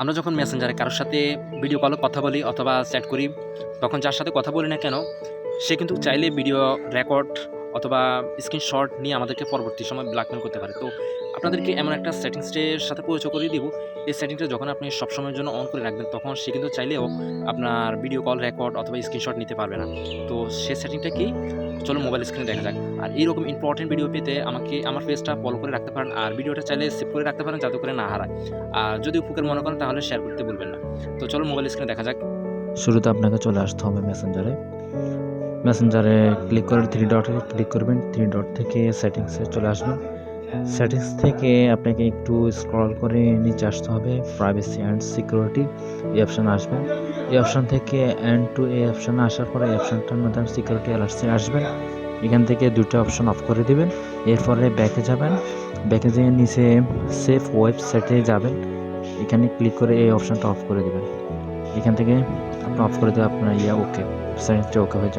আমরা যখন মেসেঞ্জারে কারোর সাথে ভিডিও কলে কথা বলি অথবা চ্যাট করি, তখন যার সাথে কথা বলি না কেন, সে কিন্তু চাইলে ভিডিও রেকর্ড অথবা স্ক্রিনশট নিয়ে আমাদেরকে পরবর্তী সময় ব্ল্যাকমেল করতে পারে। তো আপনাদেরকে এমন একটা সেটিংসের সাথে পরিচয় করিয়ে দিব। এই সেটিংসটা যখন আপনি সবসময়ের জন্য অন করে রাখবেন, তখন সে কিন্তু চাইলেও আপনার ভিডিও কল রেকর্ড অথবা স্ক্রিনশট নিতে পারবে না। তো সে সেটিংটা কি? চলো মোবাইল স্ক্রিনে দেখা যাক। আর এইরকম ইম্পর্টেন্ট ভিডিও পেতে আমাকে আমার পেজটা ফলো করে রাখতে পারেন আর ভিডিওটা চাইলে সেভ করে রাখতে পারেন যাতে করে না হারায়। আর যদি উপকার মনে করেন তাহলে শেয়ার করতে বলবেন না। তো চলো মোবাইল স্ক্রিনে দেখা যাক। শুরুতে আপনাকে চলে আসতে হবে মেসেঞ্জারে মেসেঞ্জারে ক্লিক করে থ্রি ডটে ক্লিক করবেন। থ্রি ডট থেকে সেটিংসে চলে আসবেন। সেটিংস থেকে আপনাকে একটু স্ক্রল করে নিচে আসতে হবে প্রাইভেসি অ্যান্ড সিকিউরিটি এই অপশান আসবেন এই অপশান থেকে অ্যান্ড টু এই অপশানে আসার পরে এই অপশানটার মধ্যে সিকিউরিটি অ্যালার্টসে আসবেন। এখান থেকে দুটো অপশন অফ করে দিবেন। এরপরে ব্যাকে যাবেন। ব্যাকে যেয়ে নিচে সেফ ওয়েবসাইটে যাবেন। এখানে ক্লিক করে এই অপশানটা অফ করে দেবেন। এখান থেকে আপনি অফ করে দেবেন আপনার ইয়া ওকে সেটিংসটা ওকে হয়ে যাবে।